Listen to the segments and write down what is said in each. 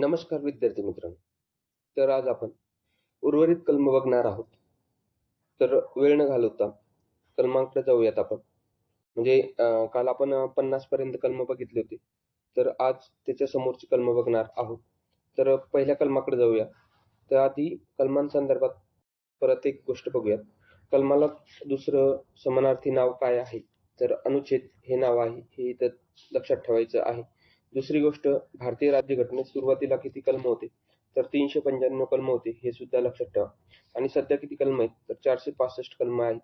नमस्कार विद्यार्थी मित्रांनो. तर आज आपण उर्वरित कलम बघणार आहोत. तर वेळ न घालवता कलमांकडे जाऊयात आपण. म्हणजे काल आपण पन्नास पर्यंत कलम बघितले होते. तर आज त्याच्या समोरची कलम बघणार आहोत. तर पहिल्या कलमाकडे जाऊया. त्याआधी कलमांसंदर्भात परत एक गोष्ट बघूयात. कलमाला दुसरं समानार्थी नाव काय आहे? तर अनुच्छेद हे नाव आहे हे इथं लक्षात ठेवायचं आहे. दुसरी गोष्ट भारतीय राज्यघटनेत सुरुवातीला किती कलम होते? तर तीनशे पंच्याण्णव कलम होते हे सुद्धा लक्षात ठेवा. आणि सध्या किती कलम आहेत? तर चारशे पासष्ट कलम आहेत.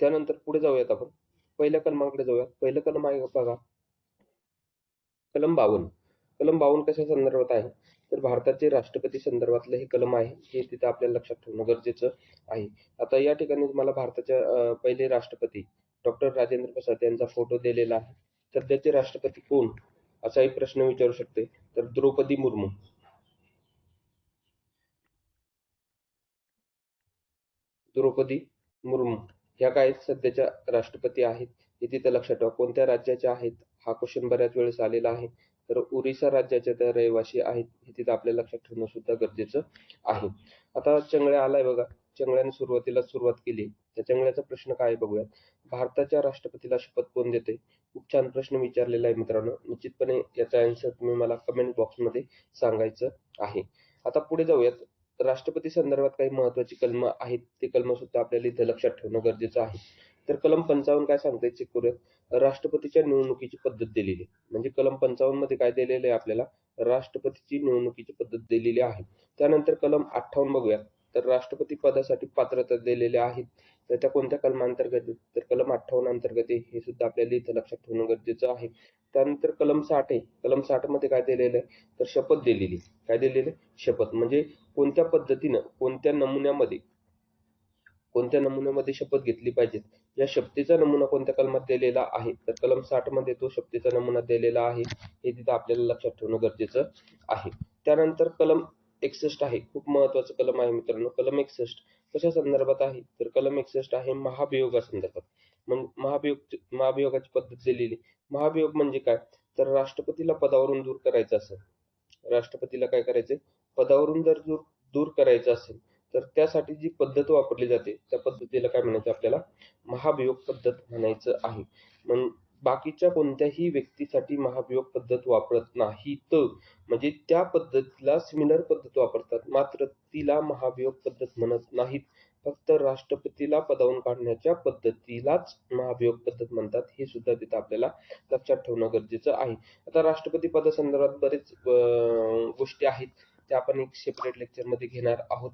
त्यानंतर पुढे जाऊयात आपण. पहिल्या कलमाकडे जाऊयात. पहिलं कलम आहे बघा. कलम बावन्न. कलम बावन्न कशा संदर्भात आहे? तर भारताचे राष्ट्रपती संदर्भातलं हे कलम आहे. हे तिथं आपल्याला लक्षात ठेवणं गरजेचं आहे. आता या ठिकाणी तुम्हाला भारताच्या पहिले राष्ट्रपती डॉक्टर राजेंद्र प्रसाद यांचा फोटो दिलेला आहे. सध्याचे राष्ट्रपती कोण? असाही प्रश्न विचारू शकते. तर द्रौपदी मुर्मू. द्रौपदी मुर्मू ह्या काय सध्याच्या राष्ट्रपती आहेत? हे तिथे लक्षात ठेवा. कोणत्या राज्याच्या आहेत? हा क्वेश्चन बऱ्याच वेळेस आलेला आहे. तर ओरिसा राज्याच्या त्या रहिवासी आहेत हे तिथं आपल्या लक्षात ठेवणं सुद्धा गरजेचं आहे. आता चंगळ्या आलाय बघा. चंगळ्याने सुरुवातीला सुरुवात केली. त्या चंगळ्याचा प्रश्न काय बघूयात. भारताच्या राष्ट्रपतीला शपथ कोण देते? खूप छान प्रश्न विचारलेला आहे मित्रांनो. निश्चितपणे याचा आन्सर तुम्ही मला कमेंट बॉक्समध्ये सांगायचं आहे. आता पुढे जाऊयात. राष्ट्रपती संदर्भात काही महत्वाची कलम आहेत. ते कलम सुद्धा आपल्याला इथे लक्षात ठेवणं गरजेचं आहे. तर कलम पंचावन्न काय सांगते चेक करूयात. राष्ट्रपतीच्या निवडणुकीची पद्धत दिलेली. आहे. म्हणजे कलम पंचावन्नमध्ये काय दिलेलं आहे आपल्याला? राष्ट्रपतीची निवडणुकीची पद्धत दिलेली आहे. त्यानंतर कलम अठ्ठावन्न बघूया तर राष्ट्रपती पदासाठी पात्रता दिलेल्या आहेत. तर त्या कोणत्या कलमांतर्गत तर कलम अठ्ठावन्न अंतर्गत आहे. हे सुद्धा आपल्याला इथं लक्षात ठेवणं गरजेचं आहे. त्यानंतर कलम साठ आहे. कलम साठमध्ये काय दिलेलं आहे? तर शपथ दिलेली काय दिलेली आहे? शपथ. म्हणजे कोणत्या पद्धतीनं कोणत्या नमुन्यामध्ये कोणत्या नमुन्यामध्ये शपथ घेतली पाहिजे या शपथेचा नमुना कोणत्या कलमात दिलेला आहे? तर कलम साठमध्ये तो शपथेचा नमुना दिलेला आहे. हे तिथं आपल्याला लक्षात ठेवणं गरजेचं आहे. त्यानंतर कलम एकसष्ट आहे. खूप महत्वाचं कलम आहे मित्रांनो. कलम एकसष्ट कशा संदर्भात आहे? तर कलम एकसष्ट आहे महाभियोगासंदर्भात मग महाभियोग महाभियोगाची पद्धत दिलेली महाभियोग म्हणजे काय? तर राष्ट्रपतीला पदावरून दूर करायचं असेल. राष्ट्रपतीला काय करायचंय? पदावरून जर दूर दूर करायचं असेल तर त्यासाठी जी पद्धत वापरली जाते त्या पद्धतीला काय म्हणायचं आपल्याला? महाभियोग पद्धत म्हणायचं आहे. मग बाकीच्या कोणत्याही व्यक्तीसाठी महाभियोग पद्धत वापरत नाहीत. म्हणजे त्या पद्धतीला सिमिलर पद्धत वापरतात. मात्र तिला महाभियोग पद्धत म्हणत नाहीत. फक्त राष्ट्रपतीला पदावून काढण्याच्या पद्धतीलाच महाभियोग पद्धत म्हणतात. हे सुद्धा तिथं आपल्याला लक्षात ठेवणं गरजेचं आहे. आता राष्ट्रपती पदासंदर्भात बरेच गोष्टी आहेत. त्या आपण एक सेपरेट लेक्चरमध्ये घेणार आहोत.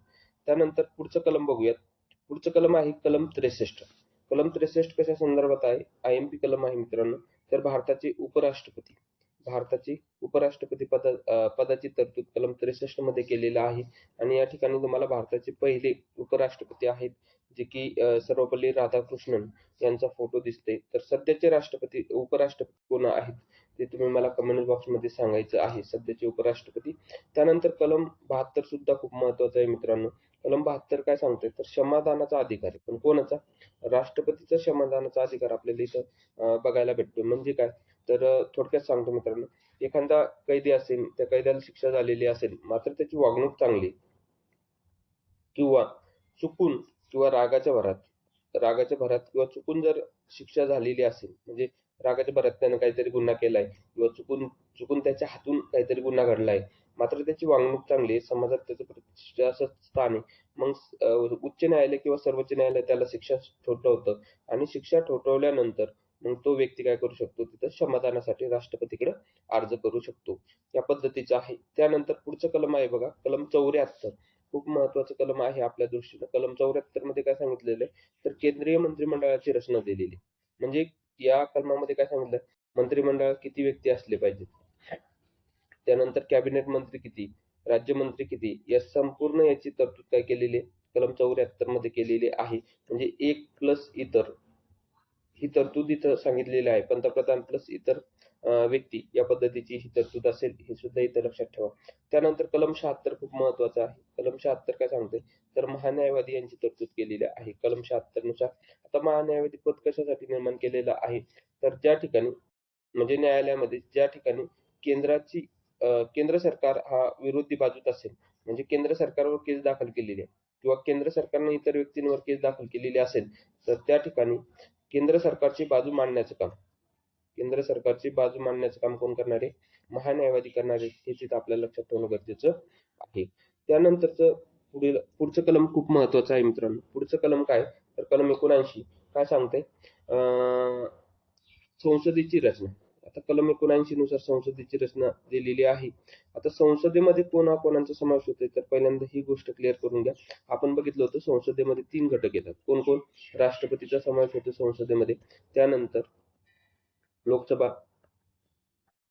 त्यानंतर पुढचं कलम बघूयात. पुढचं कलम आहे कलम त्रेसष्ट. कलम त्रेसष्ट कशा संदर्भात आहे? आय एम पी कलम आहे मित्रांनो. तर भारताचे उपराष्ट्रपती भारताचे उपराष्ट्रपती पदा पदाची तरतूद कलम त्रेसष्टमध्ये केलेला आहे. आणि या ठिकाणी तुम्हाला भारताचे पहिले उपराष्ट्रपती आहेत जे की सर्वपल्ली राधाकृष्णन यांचा फोटो दिसते तर सध्याचे राष्ट्रपती उपराष्ट्रपती कोण आहेत ते तुम्ही मला कमेंट बॉक्समध्ये सांगायचं आहे सध्याचे उपराष्ट्रपती. त्यानंतर कलम बहात्तर सुद्धा खूप महत्वाचं आहे मित्रांनो. कलम बहात्तर काय सांगतोय? तर क्षमादानाचा अधिकार आहे. पण कोणाचा? राष्ट्रपतीचा क्षमादानाचा अधिकार आपल्याला इथं बघायला भेटतो म्हणजे काय? तर थोडक्यात सांगतो मित्रांनो. एखादा कैदी असेल त्या कैद्याला शिक्षा झालेली असेल मात्र त्याची वागणूक चांगली किंवा चुकून किंवा रागाच्या भरात रागाच्या भरात किंवा चुकून जर शिक्षा झालेली असेल म्हणजे रागाच्या भरात त्यानं काहीतरी गुन्हा केलाय किंवा चुकून चुकून त्याच्या हातून काहीतरी गुन्हा घडलाय मात्र त्याची वागणूक चांगली आहे. समाजात त्याचं प्रतिष्ठाचं स्थान आहे. मग उच्च न्यायालय किंवा सर्वोच्च न्यायालय त्याला शिक्षा ठोठवतं आणि शिक्षा ठोठवल्यानंतर मग तो व्यक्ती काय करू शकतो? तिथं क्षमादानासाठी राष्ट्रपतीकडे अर्ज करू शकतो. या पद्धतीचं आहे. त्यानंतर पुढचं कलम आहे बघा. कलम चौऱ्याहत्तर. खूप महत्वाचं कलम आहे आपल्या दृष्टीनं. कलम चौऱ्याहत्तरमध्ये काय सांगितलेलं आहे? तर केंद्रीय मंत्रिमंडळाची रचना दिलेली म्हणजे या कलमामध्ये काय सांगितलं? मंत्रिमंडळात किती व्यक्ती असले पाहिजेत? त्यानंतर कॅबिनेट मंत्री किती राज्यमंत्री किती या संपूर्ण याची तरतूद काय केलेली आहे? कलम चौऱ्याहत्तरमध्ये केलेली आहे. म्हणजे एक प्लस इतर. ही तरतूद इथं सांगितलेली आहे. पंतप्रधान प्लस इतर व्यक्ती या पद्धतीची ही तरतूद असेल हे सुद्धा इथं लक्षात ठेवा. त्यानंतर कलम शहात्तर खूप महत्वाचं आहे. कलम शहात्तर काय सांगते तर महान्यायवादी यांची तरतूद केलेली आहे. कलम शहात्तरनुसार. आता महान्यायवादी पद कशासाठी निर्माण केलेलं आहे? तर ज्या ठिकाणी म्हणजे न्यायालयामध्ये ज्या ठिकाणी केंद्राची केंद्र सरकार हा विरोधी बाजूत असेल म्हणजे केंद्र सरकारवर केस दाखल केलेली आहे किंवा केंद्र सरकारने इतर व्यक्तींवर केस दाखल केलेली असेल तर त्या ठिकाणी केंद्र सरकारची बाजू मांडण्याचं काम केंद्र सरकारची बाजू मांडण्याचं काम कोण करणार? आहे महान्यायवादी करणार आहे हे तिथं आपल्याला लक्षात ठेवणं गरजेचं आहे. त्यानंतरचं पुढील पुढचं कलम खूप महत्वाचं आहे मित्रांनो. पुढचं कलम काय? तर कलम एकोणऐंशी. काय सांगते अं, संसदेची रचना. आता कलम एकोणऐंशी नुसार संसदेची रचना दिलेली आहे. आता संसदेमध्ये कोणा कोणाचा समावेश होतोय तर पहिल्यांदा ही गोष्ट क्लिअर करून घ्या. आपण बघितलं होतं संसदेमध्ये तीन घटक येतात. कोण कोण? राष्ट्रपतीचा समावेश होतो संसदेमध्ये. त्यानंतर लोकसभा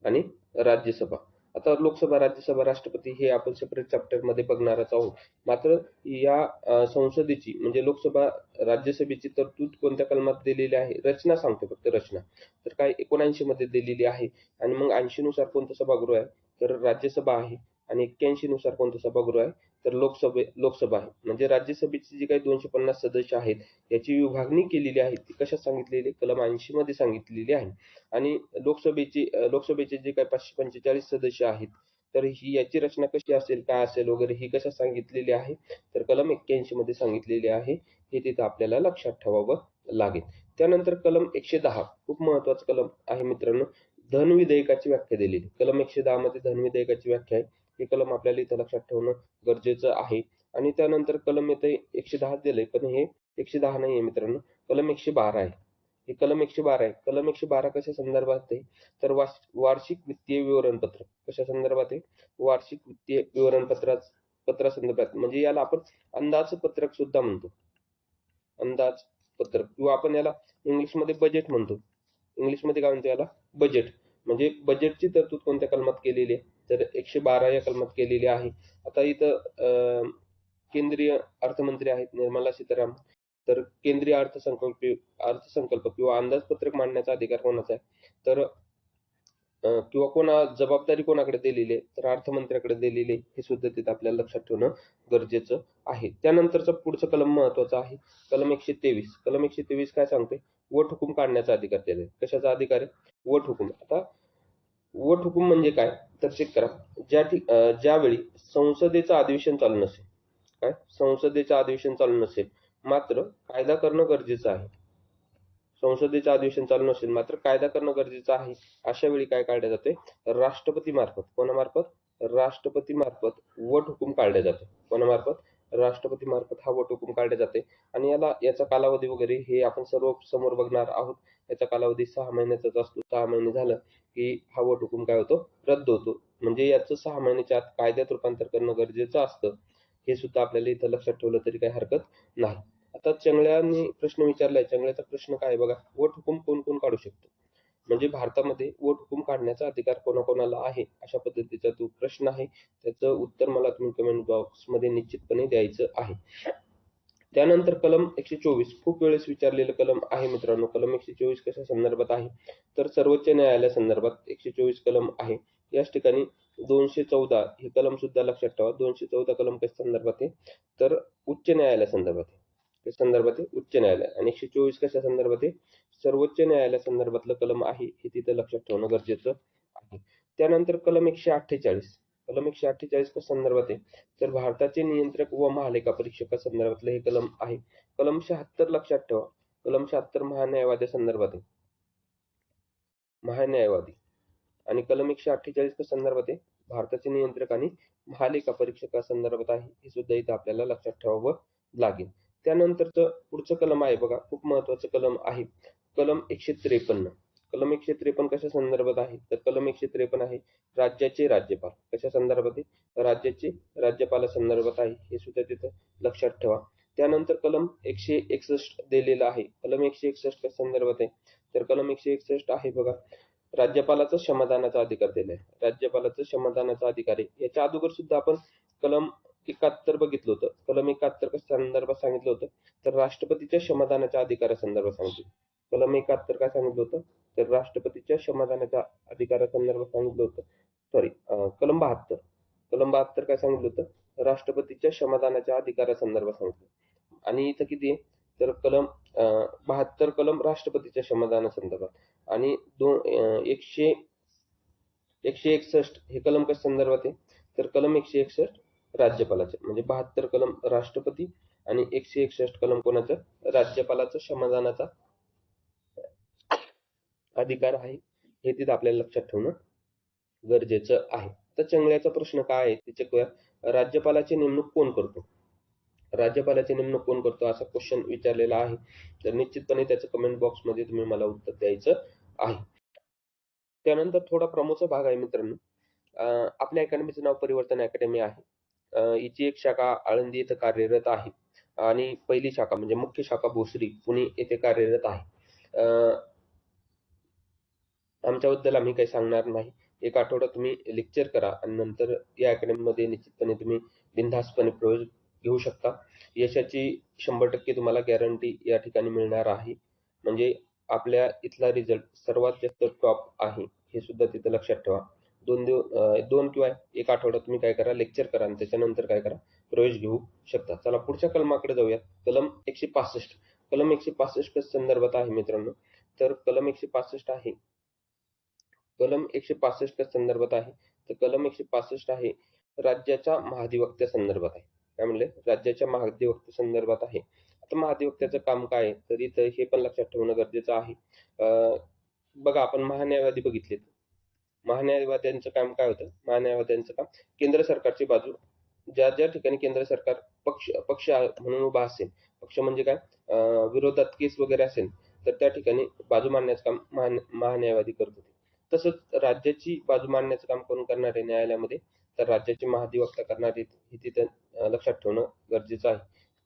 आणि राज्यसभा. आता लोकसभा राज्यसभा राष्ट्रपती हे आपण सेपरेट चॅप्टरमध्ये बघणारच आहोत. मात्र या संसदेची म्हणजे लोकसभा राज्यसभेची तरतूद कोणत्या कलमात दिलेली आहे? रचना सांगतो फक्त रचना. तर काय एकोणऐंशी मध्ये दिलेली आहे आणि मग ऐंशी नुसार कोणतं सभागृह आहे? तर राज्यसभा आहे आणि एक्क्याऐंशी नुसार कोणतं सभागृह आहे? तर लोकसभे लोकसभा आहे. म्हणजे राज्यसभेची जी काही दोनशे पन्नास सदस्य आहेत याची विभागणी केलेली आहे. ती कशा सांगितलेली कलम ऐंशी मध्ये सांगितलेली आहे. आणि लोकसभेची लोकसभेचे जे काही पाचशे पंचेचाळीस सदस्य आहेत तर ही याची रचना कशी असेल काय असेल वगैरे ही कशा सांगितलेली आहे? तर कलम एक्क्याऐंशी मध्ये सांगितलेली आहे. हे तिथं आपल्याला लक्षात ठेवावं लागेल. त्यानंतर कलम एकशे दहा खूप महत्वाचं कलम आहे मित्रांनो. धन विधेयकाची व्याख्या दिलेली. कलम एकशे दहा मध्ये धन विधेयकाची व्याख्या आहे. हे कलम आपल्याला इथं लक्षात ठेवणं गरजेचं आहे. आणि त्यानंतर कलम येते एकशे दहा दिलंय पण हे एकशे दहा नाही आहे मित्रांनो. कलम एकशे बारा आहे. हे कलम एकशे बारा आहे. कलम एकशे बारा कशा संदर्भात आहे? तर वार्षिक वित्तीय विवरणपत्र. कशा संदर्भात आहे? वार्षिक वित्तीय विवरणपत्रा पत्रा संदर्भात म्हणजे याला आपण अंदाजपत्रक सुद्धा म्हणतो. अंदाज पत्रक किंवा आपण याला इंग्लिशमध्ये बजेट म्हणतो. इंग्लिशमध्ये काय म्हणतो याला? बजेट म्हणजे बजेटची तरतूद कोणत्या कलमात केलेली आहे? तर एकशे बारा या कलमात केलेली आहे. आता इथं अं, केंद्रीय अर्थमंत्री आहेत निर्मला सीतारामन. तर केंद्रीय अर्थसंकल्प अर्थसंकल्प किंवा अंदाजपत्रक मांडण्याचा अधिकार कोणाचा आहे? तर किंवा कोणा जबाबदारी कोणाकडे दिलेली आहे? तर अर्थमंत्र्याकडे दिलेली आहे. हे सुद्धा तिथे आपल्याला लक्षात ठेवणं गरजेचं आहे. त्यानंतरचा पुढचं कलम महत्वाचं आहे. कलम एकशे तेवीस. कलम एकशे तेवीस काय सांगते वट हुकूम काढण्याचा अधिकार दिला कशाचा अधिकार आहे? वट हुकूम. आता वट हुकूम म्हणजे काय? तर चेक करा. ज्या ठिक ज्यावेळी संसदेचं अधिवेशन चालू नसेल काय? संसदेचं अधिवेशन चालू नसेल मात्र कायदा करणं गरजेचं आहे. संसदेचं अधिवेशन चालू नसेल मात्र कायदा करणं गरजेचं आहे. अशा वेळी काय काढले जाते राष्ट्रपती मार्फत कोणामार्फत? राष्ट्रपती मार्फत वट हुकूम काढले जाते. कोणामार्फत? राष्ट्रपती मार्फत हा वटहुकूम काढले जाते. आणि याला याचा कालावधी वगैरे हे आपण सर्व समोर बघणार आहोत. याचा कालावधी सहा महिन्याचाच असतो. सहा महिने झालं की हा वटहुकूम काय होतो? रद्द होतो. म्हणजे याचं सहा महिन्याच्या आत कायद्यात रूपांतर करणं गरजेचं असतं. हे सुद्धा आपल्याला इथं लक्षात ठेवलं तरी काही हरकत नाही. आता चंगळ्यांनी प्रश्न विचारलाय. चंगळ्याचा प्रश्न काय बघा? वटहुकूम कोण कोण काढू शकतो? म्हणजे भारतामध्ये वोट हुकूम काढण्याचा अधिकार कोणाकोणाला आहे? अशा पद्धतीचा तो प्रश्न आहे. त्याचं उत्तर मला तुम्ही कमेंट बॉक्समध्ये निश्चितपणे द्यायचं आहे. त्यानंतर कलम एकशे चोवीस. खूप वेळेस विचारलेलं कलम आहे मित्रांनो. कलम एकशे चोवीस कशा संदर्भात आहे? तर सर्वोच्च न्यायालया संदर्भात एकशे चोवीस कलम आहे. याच ठिकाणी दोनशे चौदा हे कलम सुद्धा लक्षात ठेवा. दोनशे चौदा कलम कशा संदर्भात आहे? तर उच्च न्यायालया संदर्भात आहे. संदर्भात आहे? उच्च न्यायालय. आणि एकशे चोवीस कशा संदर्भात आहे? सर्वोच्च न्यायालया संदर्भातलं कलम आहे हे तिथं लक्षात ठेवणं गरजेचं आहे. त्यानंतर कलम एकशे अठ्ठेचाळीस. कलम एकशे अठ्ठेचाळीस संदर्भात आहे. तर भारताचे नियंत्रक व महालेखा परीक्षका संदर्भातलं हे कलम आहे. कलम शहात्तर लक्षात ठेवा. कलम शहात्तर महान्यायवाद्या संदर्भात आहे. महान्यायवादी. आणि कलम एकशे अठ्ठेचाळीस संदर्भात आहे. भारताचे नियंत्रक आणि महालेखा परीक्षका संदर्भात आहे. हे सुद्धा इथं आपल्याला लक्षात ठेवावं लागेल. त्यानंतरचं पुढचं कलम आहे बघा. खूप महत्वाचं कलम आहे. कलम एकशे त्रेपन्न. कलम एकशे त्रेपन्न कशा संदर्भात आहे? तर कलम एकशे त्रेपन्न आहे राज्याचे राज्यपाल. कशा संदर्भात आहे? राज्याचे राज्यपाला संदर्भात आहे. हे सुद्धा तिथं लक्षात ठेवा. त्यानंतर कलम एकशे एकसष्ट दिलेलं आहे. कलम एकशे एकसष्ट कशा संदर्भात आहे? तर कलम एकशे एकसष्ट आहे बघा. राज्यपालाचा क्षमादानाचा अधिकार दिलाय. राज्यपालाचा क्षमादानाचा अधिकार आहे. याच्या अगोदर सुद्धा आपण कलम एकाहत्तर बघितलं होतं. कलम एकाहत्तर संदर्भात सांगितलं होतं? तर राष्ट्रपतीच्या क्षमादानाच्या अधिकारासंदर्भात सांगितलं. कलम एकाहत्तर काय सांगितलं होतं? तर राष्ट्रपतीच्या क्षमादानाच्या अधिकारासंदर्भात सांगितलं होतं. सॉरी कलम बहात्तर. कलम बहात्तर काय सांगितलं होतं? राष्ट्रपतीच्या क्षमादानाच्या अधिकारासंदर्भात सांगितलं. आणि इथं किती आहे? तर कलम बहात्तर कलम राष्ट्रपतीच्या क्षमादानासंदर्भात आणि दोन एकशे एकशे एकसष्ट हे कलम कशा संदर्भात आहे? तर कलम एकशे एकसष्ट राज्यपालाचे. म्हणजे बहात्तर कलम राष्ट्रपती आणि एकशे एकसष्ट कलम कोणाचं? राज्यपालाचं क्षमादानाचा अधिकार आहे हे तिथं आपल्याला लक्षात ठेवणं गरजेचं आहे. तर चंगळ्याचा प्रश्न काय आहे ते चेकूया. राज्यपालाची नेमणूक कोण करतो? राज्यपालाची नेमणूक कोण करतो असा क्वेश्चन विचारलेला आहे. तर निश्चितपणे त्याचं कमेंट बॉक्समध्ये तुम्ही मला उत्तर द्यायचं आहे. त्यानंतर थोडा प्रमोचा भाग आहे मित्रांनो. आपल्या अकॅडमीचं नाव परिवर्तन अकॅडमी आहे. हिची एक शाखा आळंदी इथं कार्यरत आहे. आणि पहिली शाखा म्हणजे मुख्य शाखा भोसरी पुणे येथे कार्यरत आहे. आमच्याबद्दल आम्ही काही सांगणार नाही. एक आठवडा तुम्ही लेक्चर करा आणि नंतर या अकॅडमीमध्ये निश्चितपणे तुम्ही बिनधास्तपणे प्रवेश घेऊ शकता. यशाची शंभर टक्के तुम्हाला गॅरंटी या ठिकाणी मिळणार आहे. म्हणजे आपल्या इथला रिझल्ट सर्वात जास्त टॉप आहे हे सुद्धा तिथं लक्षात ठेवा. दोन दिवस दोन किंवा एक आठवडा तुम्ही काय करा लेक्चर करा आणि त्याच्यानंतर काय करा प्रवेश घेऊ शकता. चला पुढच्या कलमाकडे जाऊयात. कलम एकशे पासष्ट. कलम एकशे पासष्ट संदर्भात आहे मित्रांनो. तर कलम एकशे पासष्ट आहे कलम एकशे पासष्ट संदर्भात आहे. तर कलम एकशे पासष्ट आहे राज्याच्या महाधिवक्त्या संदर्भात आहे. काय म्हणले? राज्याच्या महाधिवक्त्या संदर्भात आहे. आता महाधिवक्त्याचं काम काय? आहे तर इथं हे पण लक्षात ठेवणं गरजेचं आहे. बघा आपण महान्यायवादी बघितलेत. महान्यायवाद्यांचं काम काय होतं? महान्यायवाद्यांचं काम केंद्र सरकारची बाजू. ज्या ज्या ठिकाणी केंद्र सरकार पक्ष पक्ष आहे म्हणून उभा असेल पक्ष म्हणजे काय? विरोधात केस वगैरे असेल तर त्या ठिकाणी बाजू मांडण्याचं काम महान महान्यायवादी करत होते. तसंच राज्याची बाजू मांडण्याचं काम कोण करणार आहे न्यायालयामध्ये? तर राज्याचे महाधिवक्ता करणार आहेत हे तिथं लक्षात ठेवणं गरजेचं आहे.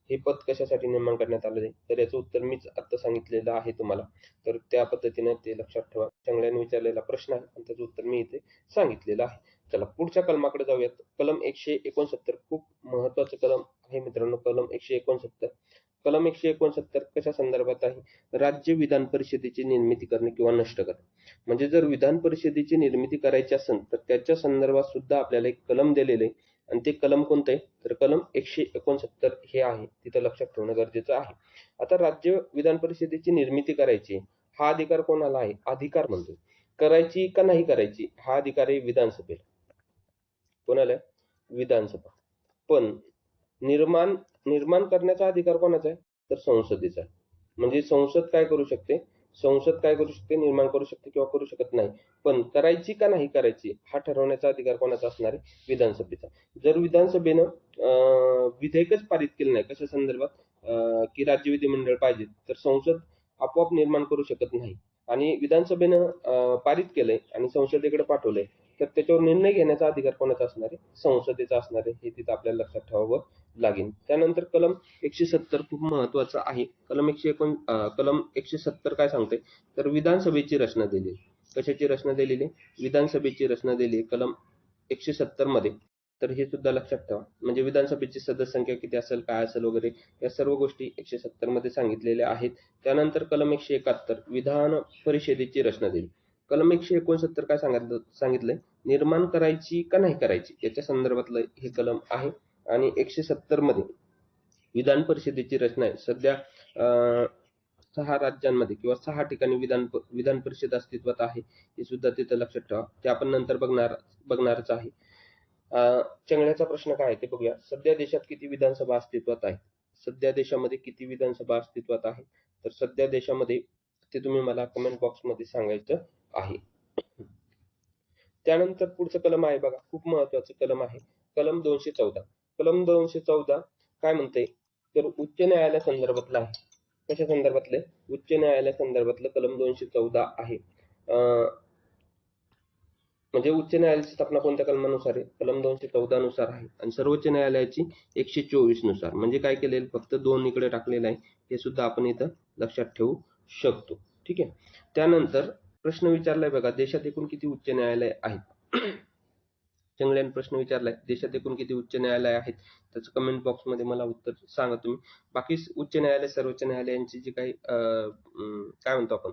हे पद कशासाठी निर्माण करण्यात आलं आहे? तर याचं उत्तर मीच आता सांगितलेलं आहे तुम्हाला. तर त्या पद्धतीने ते लक्षात ठेवा. चांगल्याने विचारलेला प्रश्न आहे आणि त्याचं उत्तर मी इथे सांगितलेलं आहे. चला पुढच्या कलमाकडे जाऊयात. कलम एकशे एकोणसत्तर खूप महत्वाचं कलम आहे मित्रांनो. कलम एकशे एकोणसत्तर. कलम एकशे एकोणसत्तर कशा संदर्भात आहे? राज्य विधान परिषदेची निर्मिती करणे किंवा नष्ट करणे. म्हणजे जर विधान परिषदेची निर्मिती करायची असेल तर त्याच्या संदर्भात सुद्धा आपल्याला एक कलम दिलेले आणि ते कलम कोणतं? आहे तर कलम एकशे एकोणसत्तर हे आहे. तिथं लक्षात ठेवणं गरजेचं आहे. आता राज्य विधान परिषदेची निर्मिती करायची हा अधिकार कोणाला आहे? अधिकार म्हणतो करायची का नाही करायची? हा अधिकार आहे विधानसभेला. कोणाला विधानसभा. पण निर्माण निर्माण करण्याचा अधिकार कोणाचा आहे? तर संसदेचा. आहे म्हणजे संसद काय करू शकते? संसद काय करू शकते? निर्माण करू शकते किंवा करू शकत नाही. पण करायची का नाही करायची हा ठरवण्याचा अधिकार कोणाचा असणार आहे? विधानसभेचा. जर विधानसभेनं अं, विधेयकच पारित केलं नाही कशा संदर्भात? की राज्य विधिमंडळ पाहिजे तर संसद आपोआप निर्माण करू शकत नाही. आणि विधानसभेनं पारित केलंय आणि संसदेकडे पाठवलंय. तर त्याच्यावर निर्णय घेण्याचा अधिकार कोणाचा असणार आहे? संसदेचा असणार आहे हे तिथं आपल्याला लक्षात ठेवावं लागेल. त्यानंतर कलम एकशे सत्तर खूप महत्वाचं आहे. कलम एकशे एकोण कलम एकशे सत्तर काय सांगते तर विधानसभेची रचना दिली कशाची रचना दिलेली? आहे? विधानसभेची रचना दिली आहे कलम एकशे सत्तरमध्ये. तर हे सुद्धा लक्षात ठेवा. म्हणजे विधानसभेची सदस्य संख्या किती असेल काय असेल वगैरे या सर्व गोष्टी एकशे सत्तरमध्ये सांगितलेल्या आहेत. त्यानंतर कलम एकशे एकाहत्तर विधान परिषदेची रचना दिली. कलम एकशे एकोणसत्तर काय सांगितलं सांगितलंय? निर्माण करायची का नाही करायची याच्या संदर्भातलं हे कलम आहे. आणि एकशे सत्तरमध्ये विधान परिषदेची रचना आहे. सध्या सहा राज्यांमध्ये किंवा सहा ठिकाणी विधान विधान परिषद अस्तित्वात आहे हे सुद्धा तिथं लक्षात ठेवा. ते आपण नंतर बघणार बघणारच आहे. अं, चंगळ्याचा प्रश्न काय आहे ते बघूया. सध्या देशात किती विधानसभा अस्तित्वात आहेत? सध्या देशामध्ये किती विधानसभा अस्तित्वात आहे तर सध्या देशामध्ये ते तुम्ही मला कमेंट बॉक्समध्ये सांगायचं आहे. त्यानंतर पुढचं कलम आहे बघा. खूप महत्वाचं कलम आहे. कलम दोनशे चौदा. कलम दोनशे चौदा काय म्हणते तर उच्च न्यायालया संदर्भातलं आहे. कशा संदर्भातले? उच्च न्यायालया संदर्भातलं कलम दोनशे चौदा आहे. अं, म्हणजे उच्च न्यायालयाची स्थापना कोणत्या कलमानुसार आहे? कलम दोनशे चौदा नुसार आहे. आणि सर्वोच्च न्यायालयाची एकशे चोवीसनुसार म्हणजे काय केलेलं? फक्त दोन इकडे टाकलेलं आहे. हे सुद्धा आपण इथं लक्षात ठेवू शकतो. ठीक आहे? त्यानंतर प्रश्न विचारलाय बघा देशात एकूण किती उच्च न्यायालय आहेत? चंगल्याने प्रश्न विचारलाय देशात एकूण किती उच्च न्यायालय आहेत? त्याचं कमेंट बॉक्समध्ये मला उत्तर सांगा तुम्ही. बाकी उच्च न्यायालय सर्वोच्च न्यायालयांची जी काही काय म्हणतो आपण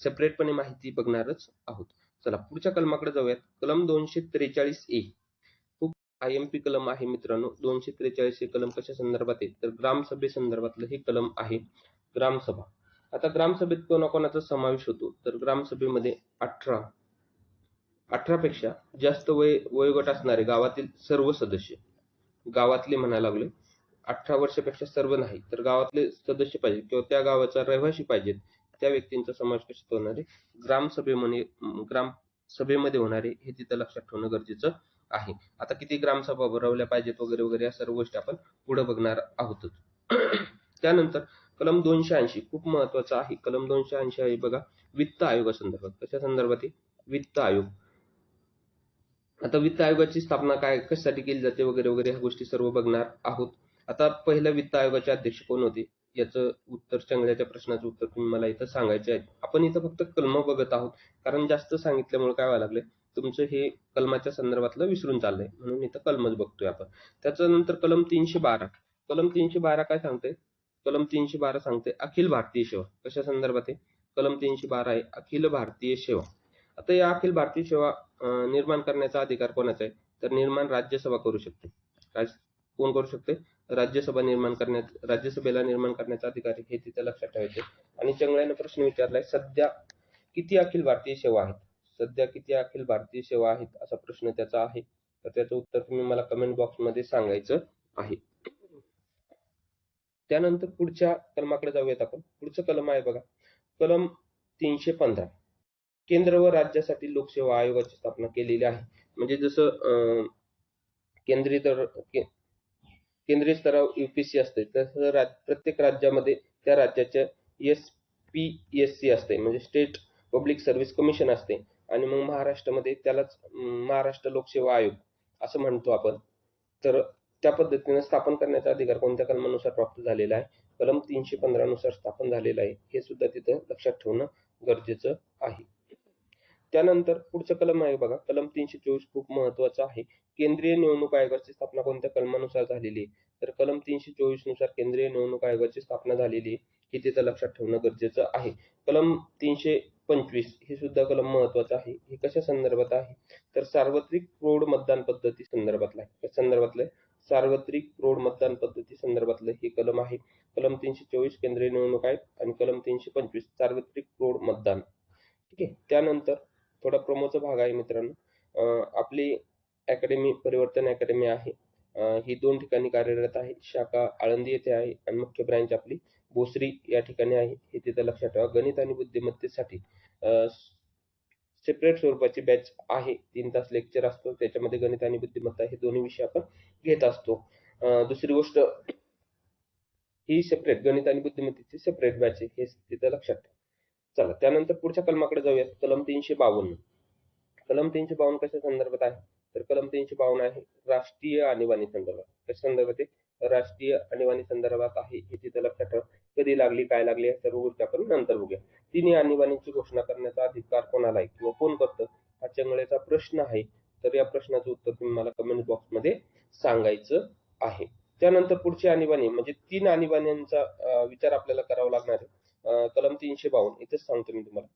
सेपरेटपणे माहिती बघणारच आहोत. चला पुढच्या कलमाकडे जाऊयात. कलम दोनशे त्रेचाळीस ए. खूप आय एम पी कलम आहे मित्रांनो. दोनशे त्रेचाळीस हे कलम कशा संदर्भात आहे? तर ग्रामसभे संदर्भातलं हे कलम आहे. ग्रामसभा. आता ग्रामसभेत कोणाकोणाचा समावेश होतो? तर ग्रामसभेमध्ये अठरा अठरा पेक्षा जास्त वय वयोगट असणारे गावातील सर्व सदस्य गावातले म्हणायला लागले अठरा वर्षापेक्षा सर्व नाही तर गावातले सदस्य पाहिजेत किंवा त्या गावाचा रहिवासी पाहिजेत त्या व्यक्तींचा समावेश कशात होणार आहे ग्रामसभेमध्ये होणारे हे तिथं लक्षात ठेवणं गरजेचं आहे. आता किती ग्रामसभा भरवल्या पाहिजेत वगैरे वगैरे या सर्व गोष्टी आपण पुढे बघणार आहोत त्यानंतर कलम दोनशे ऐंशी खूप महत्त्वाचा आहे. कलम दोनशे ऐंशी आहे बघा. वित्त आयोगासंदर्भात कशा संदर्भात आहे? वित्त आयोग. आता वित्त आयोगाची स्थापना काय कशासाठी केली जाते वगैरे वगैरे ह्या गोष्टी सर्व बघणार आहोत. आता पहिल्या वित्त आयोगाचे अध्यक्ष कोण होते? याचं उत्तर चंगल्याच्या प्रश्नाचं उत्तर तुम्ही मला इथं सांगायचे आहे. आपण इथं फक्त कलम बघत आहोत. कारण जास्त सांगितल्यामुळे काय व्हायला लागले तुमचं हे कलमाच्या संदर्भातलं विसरून चाललंय. म्हणून इथं कलमच बघतोय आपण. त्याच्यानंतर कलम तीनशे बारा. कलम तीनशे बारा काय सांगते कलम तीनशे बारा सांगते अखिल भारतीय सेवा. कशा संदर्भात आहे? कलम तीनशे बारा आहे अखिल भारतीय सेवा. आता या अखिल भारतीय सेवा निर्माण करण्याचा अधिकार कोणाचा आहे? तर निर्माण राज्यसभा करू शकते. राज कोण करू शकते? राज्यसभा निर्माण करण्यात राज्यसभेला निर्माण करण्याचा अधिकार हे तिथे लक्षात ठेवायचे आणि चंगळ्याने प्रश्न विचारलाय सध्या किती अखिल भारतीय सेवा आहेत? सध्या किती अखिल भारतीय सेवा आहेत असा प्रश्न त्याचा आहे. तर त्याचं उत्तर तुम्ही मला कमेंट बॉक्समध्ये सांगायचं आहे. त्यानंतर पुढच्या कलमाकडे जाऊयात आपण. पुढचं कलम आहे बघा. कलम तीनशे पंधरा. केंद्र व राज्यासाठी लोकसेवा आयोगाची स्थापना केलेली आहे. म्हणजे जसं केंद्रीय के- केंद्रीय स्तरावर युपीसी असते तसं राज प्रत्येक राज्यामध्ये त्या राज्याच्या एस पी एस सी असते म्हणजे स्टेट पब्लिक सर्व्हिस कमिशन असते. आणि मग महाराष्ट्रामध्ये त्यालाच महाराष्ट्र लोकसेवा आयोग असं म्हणतो आपण. तर त्या पद्धतीने स्थापन करण्याचा अधिकार कोणत्या कलमानुसार प्राप्त झालेला आहे? कलम तीनशे पंधरा नुसार स्थापन झालेला आहे. हे सुद्धा तिथं लक्षात ठेवणं गरजेचं आहे. त्यानंतर पुढचं कलम आहे बघा. कलम तीनशे चोवीस खूप महत्वाचं आहे. केंद्रीय निवडणूक आयोगाची स्थापना कोणत्या कलमानुसार झालेली आहे? तर कलम तीनशे चोवीसनुसार केंद्रीय निवडणूक आयोगाची स्थापना झालेली आहे हे तिथं लक्षात ठेवणं गरजेचं आहे. कलम तीनशे पंचवीस हे सुद्धा कलम महत्वाचं आहे. हे कशा संदर्भात आहे? तर सार्वत्रिक प्रौढ मतदान पद्धती संदर्भातला आहे. संदर्भातलं आहे सार्वत्रिक प्रौढ मतदान पद्धती संदर्भातलं हे कलम आहे. कलम तीनशे चोवीस केंद्रीय निवडणूक आहे आणि कलम तीनशे पंचवीस सार्वत्रिक प्रौढ मतदान. ठीक आहे. त्यानंतर थोडा प्रोमोचा भाग आहे मित्रांनो. अं, आपली अकॅडमी परिवर्तन अकॅडमी आहे. ही दोन ठिकाणी कार्यरत आहे. शाखा आळंदी येथे आहे आणि मुख्य ब्रँच आपली भोसरी या ठिकाणी आहे. हे तिथं लक्षात ठेवा. गणित आणि बुद्धिमत्तेसाठी सेपरेट स्वरूपाची बॅच आहे. तीन तास लेक्चर असतो. त्याच्यामध्ये गणित आणि बुद्धिमत्ता हे दोन्ही विषय आपण घेत असतो. दुसरी गोष्ट ही सेपरेट गणित आणि बुद्धिमत्तेची सेपरेट बॅच आहे. हे तिथं लक्षात ठेवा. चला त्यानंतर पुढच्या कलमाकडे जाऊयात. कलम तीनशे बावन्न. कलम तीनशे बावन्न कशा संदर्भात आहे? तर कलम तीनशे बावन्न आहे राष्ट्रीय आणीबाणी संदर्भात. कशा संदर्भात आहे? राष्ट्रीय आणीबाणी संदर्भात आहे हे तिथं लक्षात ठेवा. कधी लागली काय लागली या सर्व गोष्टी आपण नंतर बघूया. तिन्ही आणीबाणीची घोषणा करण्याचा अधिकार कोणाला आहे किंवा कोण करतं हा चंगळेचा प्रश्न आहे. तर या प्रश्नाचं उत्तर तुम्ही मला कमेंट बॉक्समध्ये सांगायचं आहे. त्यानंतर पुढची आणीबाणी म्हणजे तीन आणीबाण्यांचा विचार आपल्याला करावा लागणार आहे. कलम तीनशे बावन्न इथेच सांगतो मी तुम्हाला.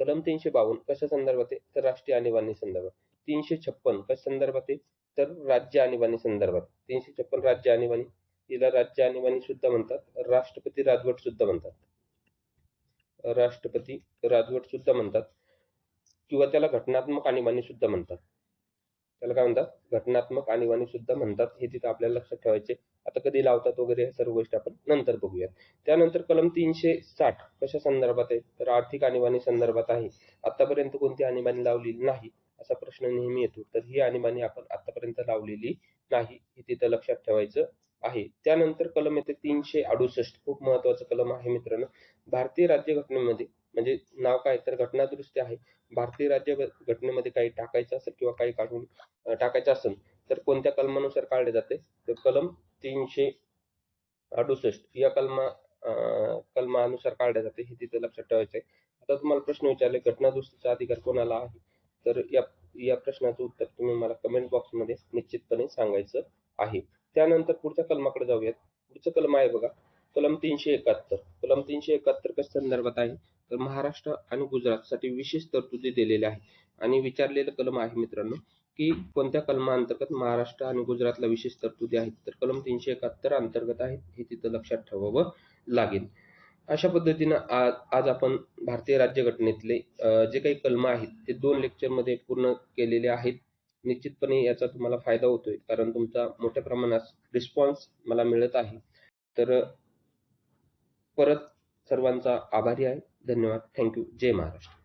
कलम तीनशे बावन्न कशा संदर्भात आहे? तर राष्ट्रीय आणीबाणी संदर्भात. तीनशे छप्पन कशा संदर्भात आहे? तर राज्य आणीबाणी संदर्भात. तीनशे छप्पन राज्य आणीबाणी तिला राज्य आणीबाणी सुद्धा म्हणतात. राष्ट्रपती राजवट सुद्धा म्हणतात. राष्ट्रपती राजवट सुद्धा म्हणतात. किंवा त्याला घटनात्मक आणीबाणी सुद्धा म्हणतात. त्याला काय म्हणतात? घटनात्मक आणीबाणी सुद्धा म्हणतात. हे तिथं आपल्याला लक्षात ठेवायचे. आता कधी लावतात वगैरे या सर्व गोष्टी आपण नंतर बघूयात. त्यानंतर कलम तीनशे साठ कशा संदर्भात आहे? तर आर्थिक आणीबाणी संदर्भात आहे. आतापर्यंत कोणती आणीबाणी लावलेली नाही. असा प्रश्न नेहमी येतो. तर ही आणीबाणी आपण आतापर्यंत लावलेली नाही हे तिथं लक्षात ठेवायचं आहे. त्यानंतर कलम येते तीनशे अडुसष्ट. खूप महत्वाचं कलम आहे मित्रांनो. भारतीय राज्यघटनेमध्ये म्हणजे नाव काय? तर घटनादुरुस्ती आहे. भारतीय राज्य घटनेमध्ये काही टाकायचं असेल किंवा काही काढून टाकायचं असेल तर कोणत्या कलमानुसार काढले जाते? तर कलम तीनशे अडुसष्ट. या कलमा अं, कलमानुसार काढले जाते हे तिथे लक्षात ठेवायचं आहे आता तुम्हाला प्रश्न विचारले घटनादुरुस्तीचा अधिकार कोणाला आहे? तर या या प्रश्नाचं उत्तर तुम्ही मला कमेंट बॉक्समध्ये निश्चितपणे सांगायचं आहे. त्यानंतर पुढच्या कलमाकडे जाऊयात. पुढचं कलम आहे बघा. कलम तीनशे एकाहत्तर. कलम तीनशे एकाहत्तर कशा संदर्भात आहे? तर महाराष्ट्र आणि गुजरातसाठी विशेष तरतुदी दिलेल्या आहे आणि विचारलेलं कलम आहे मित्रांनो की कोणत्या कलमाअंतर्गत महाराष्ट्र आणि गुजरातला विशेष तरतुदी आहेत? तर कलम तीनशे एकाहत्तर अंतर्गत आहेत हे तिथं लक्षात ठेवावं लागेल. अशा पद्धतीनं आज आज आपण भारतीय राज्यघटनेतले जे काही कलम आहेत ते दोन लेक्चरमध्ये पूर्ण केलेले आहेत. निश्चितपणे याचा तुम्हाला फायदा होतोय कारण तुमचा मोठ्या प्रमाणात रिस्पॉन्स मला मिळत आहे. तर परत सर्वांचा आभारी आहे. धन्यवाद. थँक्यू जय महाराष्ट्र.